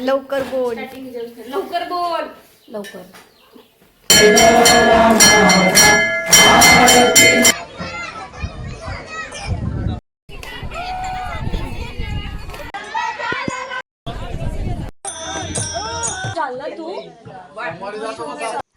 लवकर बोल. लवकर बोल. लवकर.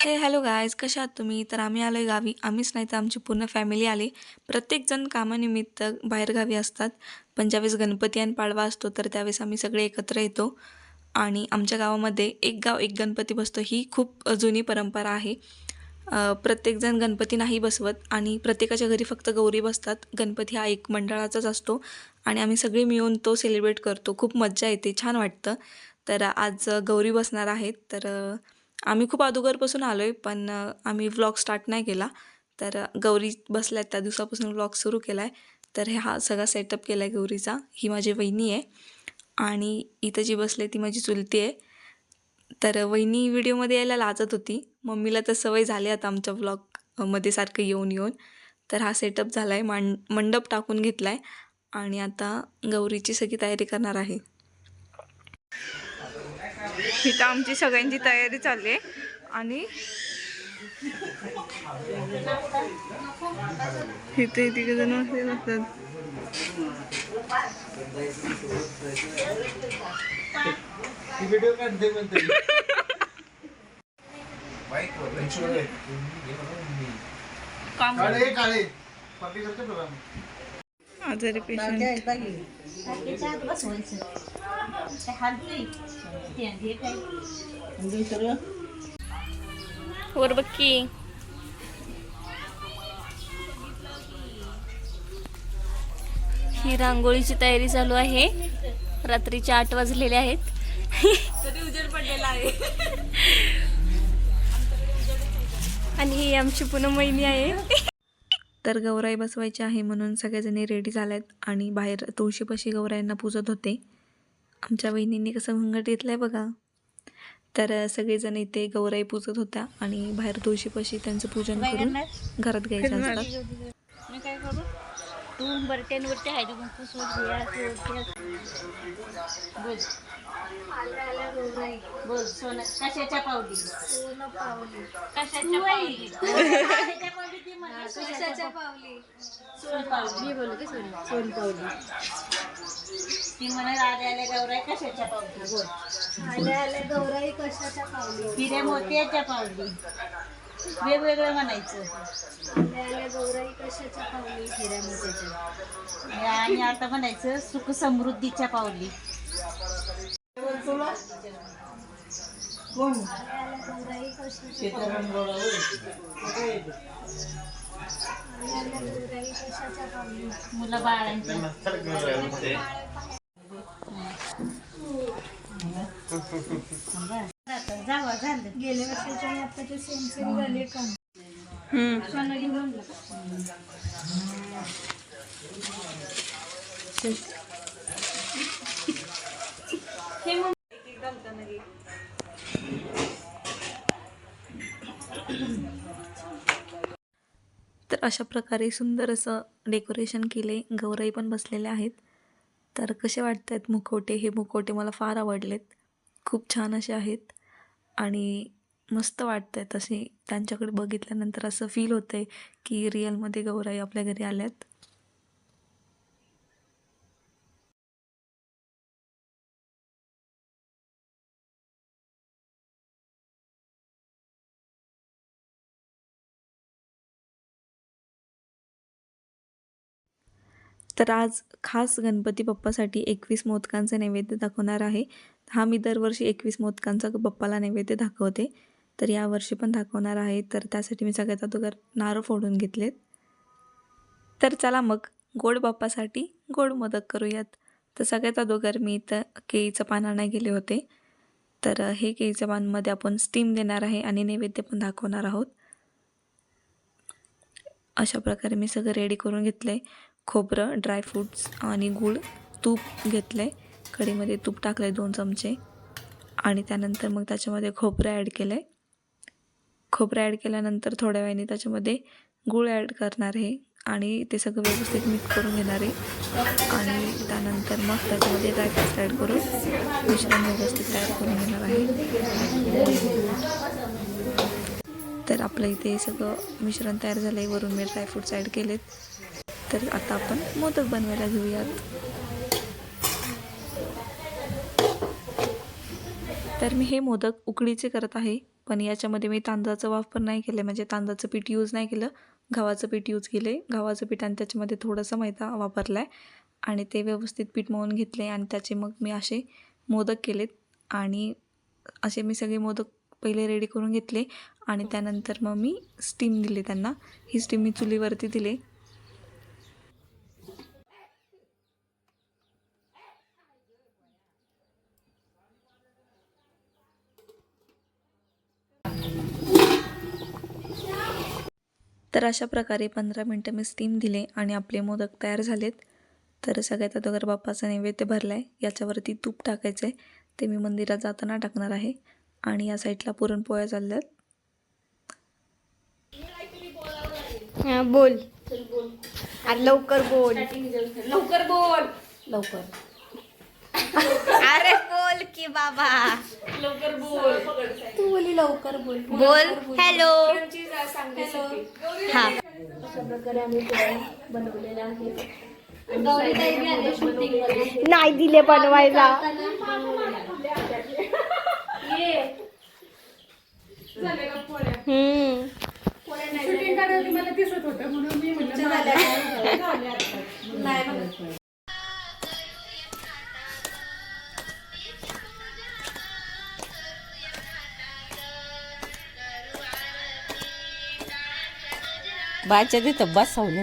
हे हॅलो गायज कशा आहात तुम्ही? तर आम्ही आलो आहे गावी. आम्हीच नाही तर आमची पूर्ण फॅमिली आली. प्रत्येकजण कामानिमित्त बाहेरगावी असतात. पण ज्यावेळेस गणपती आणि पाडवा असतो तर त्यावेळेस आम्ही सगळे एकत्र येतो. आणि आमच्या गावामध्ये एक गाव एक गणपती बसतो. ही खूप जुनी परंपरा आहे. प्रत्येकजण गणपती नाही बसवत आणि प्रत्येकाच्या घरी फक्त गौरी बसतात. गणपती हा एक मंडळाचाच असतो आणि आम्ही सगळे मिळून तो सेलिब्रेट करतो. खूप मज्जा येते छान वाटतं. तर आज गौरी बसणार आहेत. तर आम्ही खूप अगोदरपासून आलो आहे पण आम्ही व्लॉग स्टार्ट नाही केला. तर गौरी बसल्या त्या दिवसापासून व्लॉग सुरू केला आहे तर हे हा सगळा सेटअप केला आहे गौरीचा. ही माझी वहिनी आहे. आणि इथं जी बसली आहे ती माझी चुलती आहे. तर वहिनी व्हिडिओमध्ये यायला लाजत होती. मम्मीला तर सवय झाली आता आमच्या व्लॉगमध्ये सारखं येऊन येऊन. तर हा सेटअप झाला आहे मांड मंडप टाकून घेतला आहे आणि आता गौरीची सगळी तयारी करणार आहे. इथं आमची सगळ्यांची तयारी चालली आहे. आणि इथे तिघ जण असतात. व्हिडिओ काढते म्हणते काळे काळे प्रोग्राम आजारी पेशंट वर बक्की ही रांगोळीची तयारी चालू आहे. रात्रीचे आठ वाजलेले आहेत. आणि ही आमची पुन्हा महिनी आहे. तर गौराई बसवायची आहे म्हणून सगळेजणी रेडी झाल्यात आणि बाहेर तुळशीपाशी गौराईंना पूजत होते. आमच्या वहिनींनी कसं घंगट घेतलं आहे बघा. तर सगळेजण इथे गौराई पूजत होत्या आणि बाहेर तुळशीपाशी त्यांचं पूजन करून घरात घ्यायचं असतात. तू बरट्यांवरती हळदी कुंकू सोड घ्या बोल. बोल सोनं. कशाच्या पावली? सोनं पावली. कशाच्या पावली कशाच्या पावली? ती म्हणा कशाच्या पावली? सोन पावली. मी बोलते सोन? सोन पावली. ती म्हणा आल्या आल्या गौराई कशाच्या पावली? बोल आल्या आल्या गौराई कशाच्या पावली? हिरे मोत्याच्या पावली. वेगवेगळं म्हणायचं. आणि आता म्हणायचं सुख समृद्धीच्या पावली. आल्या आल्या गौराई कशाच्या आल्या आल्या गौराई कशाच्या पावली मुलं बाळांच्या जावा झालं गेल्या आताचे सेम सेम झाले सोनं घेऊन तर अशा प्रकारे सुंदर असं डेकोरेशन केले. गौराई पण बसलेले आहेत. तर कसे वाटत आहेत मुखवटे? हे मुखवटे मला फार आवडलेत. खूप छान असे आहेत. आणि मस्त वाटत आहेत असे त्यांच्याकडे बघितल्यानंतर असं फील होतं आहे की रिअलमध्ये गौराई आपल्या घरी आल्यात. तर आज खास गणपती बाप्पासाठी एकवीस मोदकांचे नैवेद्य दाखवणार आहे. हा मी दरवर्षी एकवीस मोदकांचा बाप्पाला नैवेद्य दाखवते. तर यावर्षी पण दाखवणार आहे. तर त्यासाठी मी सगळ्यात अगोदर नारळ फोडून घेतलेत. तर चला मग गोड बाप्पासाठी गोड मोदक करूयात. तर सगळ्यात अगोदर मी इथं केळीचं पान आणायला गेले होते. तर हे केळीचं पानमध्ये आपण स्टीम देणार आहे आणि नैवेद्य पण दाखवणार आहोत. अशा प्रकारे मी सगळं रेडी करून घेतलं आहे खोबरं ड्रायफ्रूट्स आणि गूळ तूप घेतलं आहे कढीमध्ये तूप टाकलं आहे दोन चमचे. आणि त्यानंतर मग त्याच्यामध्ये खोबरं ॲड केलं आहे खोबरं ॲड केल्यानंतर थोड्या वेळाने त्याच्यामध्ये गूळ ॲड करणार आहे. आणि ते सगळं व्यवस्थित मिक्स करून घेणार आहे. आणि त्यानंतर मग त्याच्यामध्ये ड्रायफ्रुट्स ॲड करून मिश्रण व्यवस्थित तयार करून घेणार आहे. तर आपलं इथे सगळं मिश्रण तयार झालं आहे वरून मी ड्रायफ्रुट्स ॲड केलेत. तर आता आपण मोदक बनवायला घेऊयात. तर मी हे मोदक उकडीचे करत आहे पण याच्यामध्ये मी तांदळाचा वापर नाही केलं म्हणजे तांदळाचं पीठ यूज नाही केलं. गव्हाचं पीठ यूज केलं आहे गव्हाचं पीठ आणि त्याच्यामध्ये थोडंसं मैदा वापरला आहे आणि ते व्यवस्थित पीठ मळून घेतले आणि त्याचे मग मी असे मोदक केलेत. आणि असे मी सगळे मोदक पहिले रेडी करून घेतले. आणि त्यानंतर मग मी स्टीम दिले त्यांना. ही स्टीम मी चुलीवरती दिले. तर अशा प्रकारे पंधरा मिनटं मी स्टीम दिले आणि आपले मोदक तयार झालेत. तर सगळ्यात अगोदर बाप्पाचा नैवेद्य भरला आहे याच्यावरती तूप टाकायचं आहे ते मी मंदिरात जाताना टाकणार आहे. आणि या साईडला पुरणपोळ्या चालल्यात. हा बोल. लवकर बोल. लवकर बोल. लवकर. अरे बोल की बाबा। लवकर बोल. तू बोली लवकर बोल. बोल. हॅलो हॅलो हा. अशा प्रकारे आम्ही बनवलेला आहे. नाही दिले बनवायला. हम्म. बाच्या तिथं बसवलं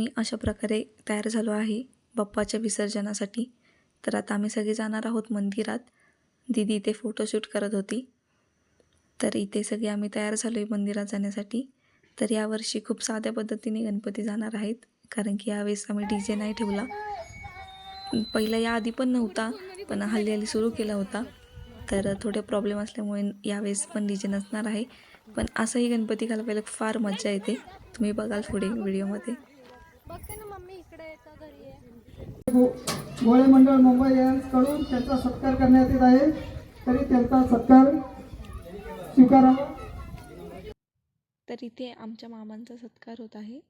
आम्ही अशा प्रकारे तयार झालो आहे बाप्पाच्या विसर्जनासाठी. तर आता आम्ही सगळे जाणार आहोत मंदिरात. दिदी इथे फोटोशूट करत होती. तर इथे सगळे आम्ही तयार झालो आहे मंदिरात जाण्यासाठी. तर यावर्षी खूप साध्या पद्धतीने गणपती जाणार आहेत. कारण की यावेळेस आम्ही डी जे नाही ठेवला. पहिला याआधी पण नव्हता पण हल्ली हल्ली सुरू केला होता. तर थोडे प्रॉब्लेम असल्यामुळे यावेळेस पण डी जे नसणार आहे. पण असंही गणपती घालवायला फार मजा येते. तुम्ही बघाल पुढे व्हिडिओमध्ये गोळे मंडळ मुंबई यांकडून त्यांचा सत्कार करण्यात येत आहे. तरी त्यांचा सत्कार स्वीकारावा. तर इथे आमच्या मामांचा सत्कार होत आहे.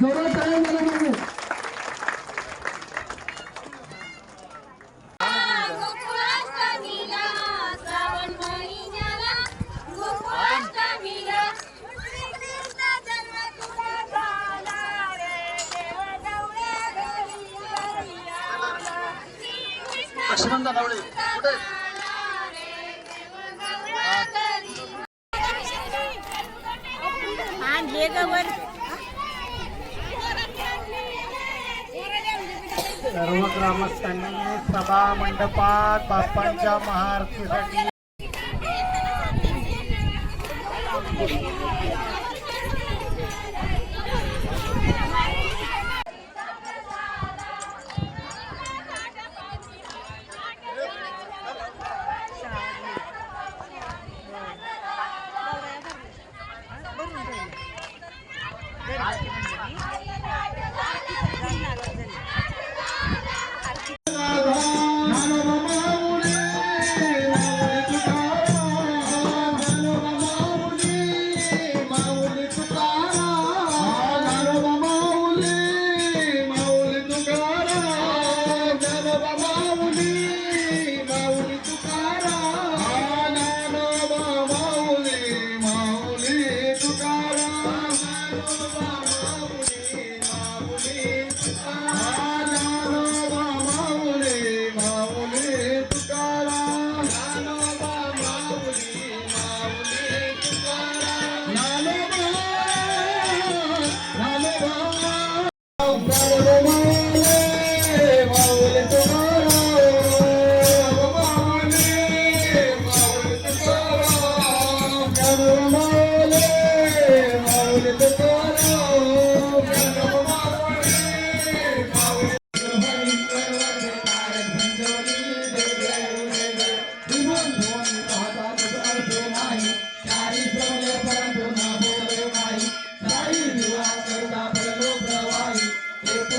जोरात लक्ष्मण दानावळे कुठे? सर्व ग्रामस्थांनी सभा मंडपात बाप्पांच्या महाआरतीसाठी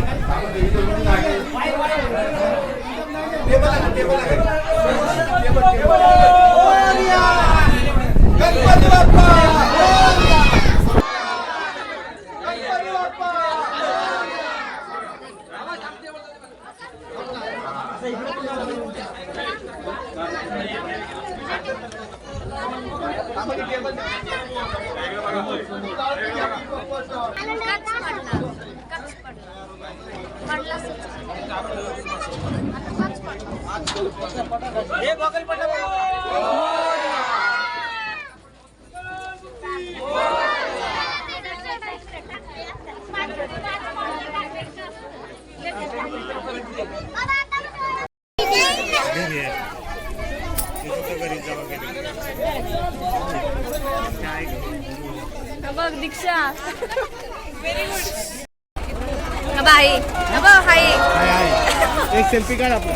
गणपती बघ दीक्षा. बाई बघ हाय. एक सेल्फी काढ आपला.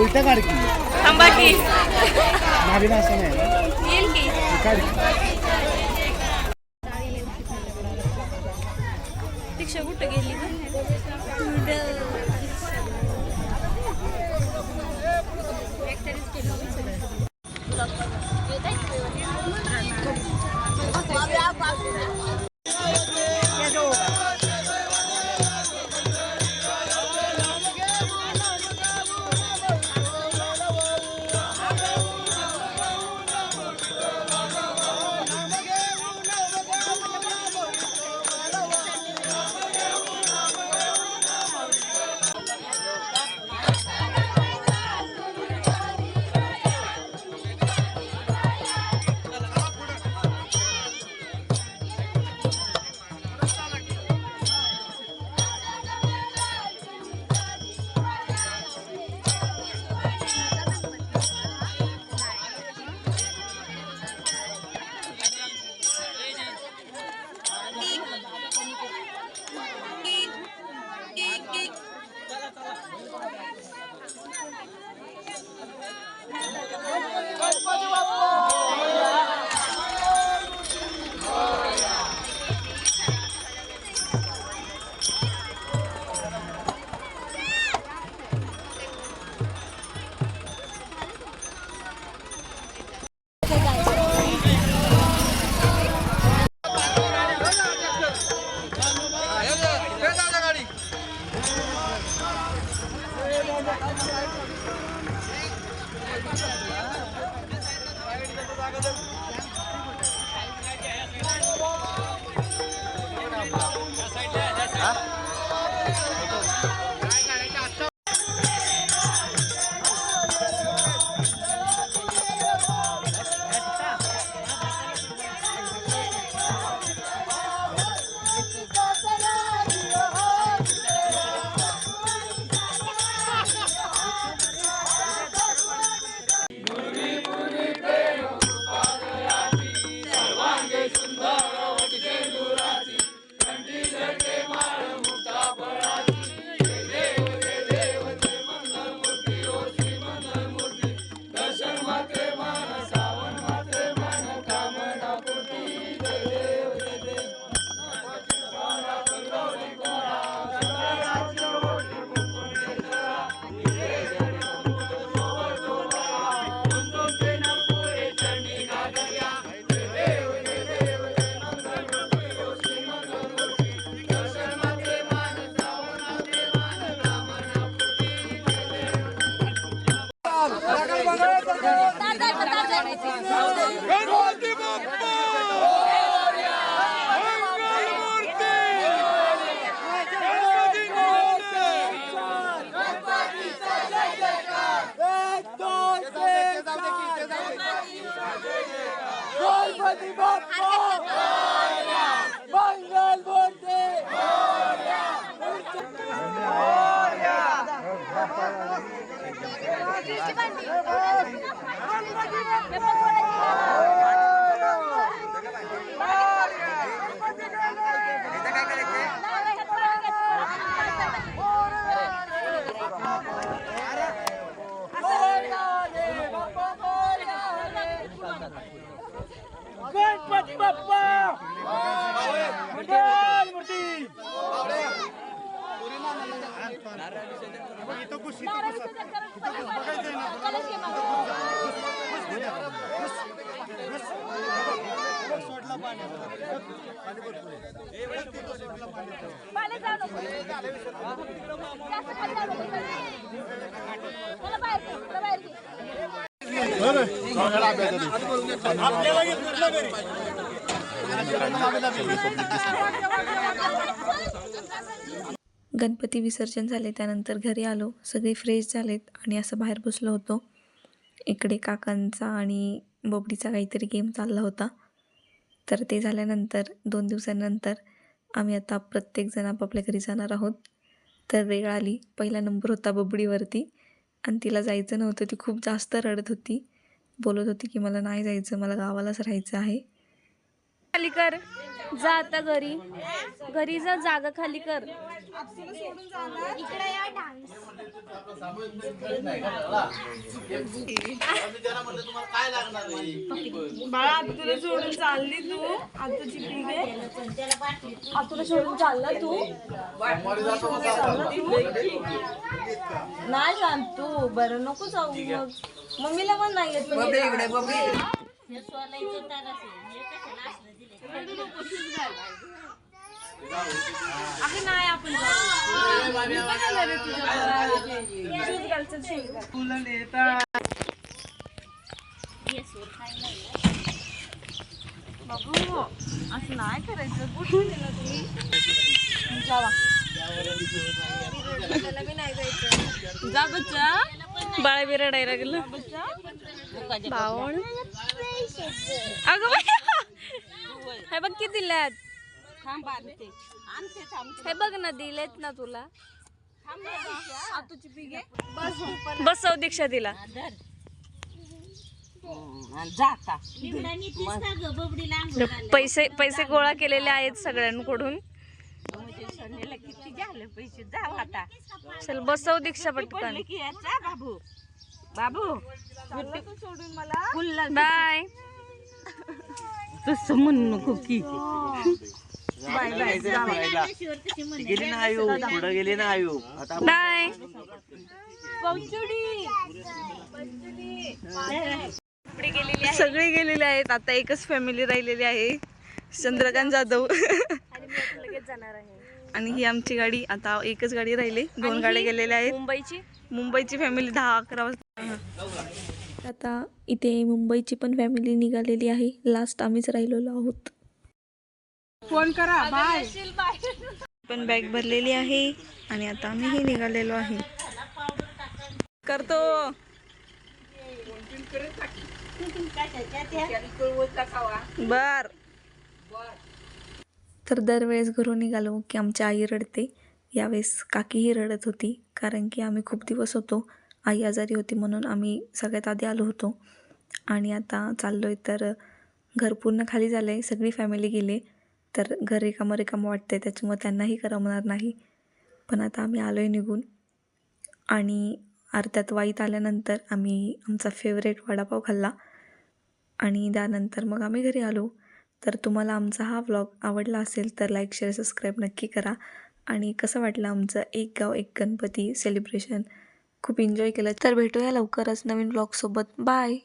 उलट काढ की. थांबा की. नाभिना असं नाही. येईल की. काढ ਬੰਗਾਲ ਬੰਗਾਲ 一万零，一万零，一万零。गणपती विसर्जन झाले त्यानंतर घरी आलो. सगळे फ्रेश झालेत आणि असं बाहेर बसलो होतो. इकडे काकांचा आणि बोबडीचा काहीतरी गेम चालला होता. तर ते झाल्यानंतर दोन दिवसांनंतर आम्ही आता प्रत्येकजण आपापल्या घरी जाणार आहोत. तर वेळ आली. पहिला नंबर होता बबडीवरती. आणि तिला जायचं नव्हतं. ती खूप जास्त रडत होती. बोलत होती की मला नाही जायचं. मला गावालाच राहायचं आहे. खाली जा आता घरी. घरी जा जागा खाली कर. बाळा सोडून चालली तू. आताची पिढी आतुला सोडून चालला तू. नाही जाण तू बरं नको जाऊ मग. मम्मीला पण नाही येत. अगं नाही आपण. बाबू असं नाही करायचं. कुठून दिलं तुम्ही? जावा. जा बच्चा. बाळा बी रडायला गेलं बावण अगं बाई. हे बघ किती दिल्यात? हे बघ ना दिलेत ना तुला. बसव दीक्षा तिला पैसे पैसे गोळा केलेले आहेत सगळ्यांकडून. चल बसव दीक्षा पटकन. बाबू. बाय. तसं म्हणू नको की. गेली ना आयु पुढे गेली ना आयु. आता बाय. सगळे गेलेले आहेत. आता एकच फॅमिली राहिलेली आहे. चंद्रकांत जाधव. आणि ही आमची गाडी. आता एकच गाडी राहिली. दोन गाड्या गेलेल्या आहेत. मुंबईची? मुंबईची फॅमिली दहा अकरा वाजता. आता इथे मुंबईची पण फॅमिली निघालेली आहे. लास्ट आम्हीच राहिलेलो आहोत. पण बॅग भरलेली आहे आणि आता आम्हीही निघालेलो आहे. करतो. बर. तर दरवेळेस घरून निघालो की आमची आई रडते. यावेळेस काकीही रडत होती कारण की आम्ही खूप दिवस होतो आई आजारी होती म्हणून आम्ही सगळ्यात आधी आलो होतो. आणि आता चाललो आहे तर घर पूर्ण खाली झालं आहे सगळी फॅमिली गेली. तर घर रिकामं रिकामं वाटते त्याच्यामुळे त्यांनाही करमणार नाही. पण आता आम्ही आलो आहे निघून. आणि अर्ध्यात वाईत आल्यानंतर आम्ही आमचा फेवरेट वडापाव खाल्ला. आणि त्यानंतर मग आम्ही घरी आलो. तर तुम्हाला आमचा हा व्लॉग आवडला असेल तर लाईक शेअर सबस्क्राईब नक्की करा. आणि कसं वाटलं आमचं एक गाव एक गणपती सेलिब्रेशन खूप एन्जॉय केलं. तर भेटूया लवकरच नवीन व्लॉगसोबत बाय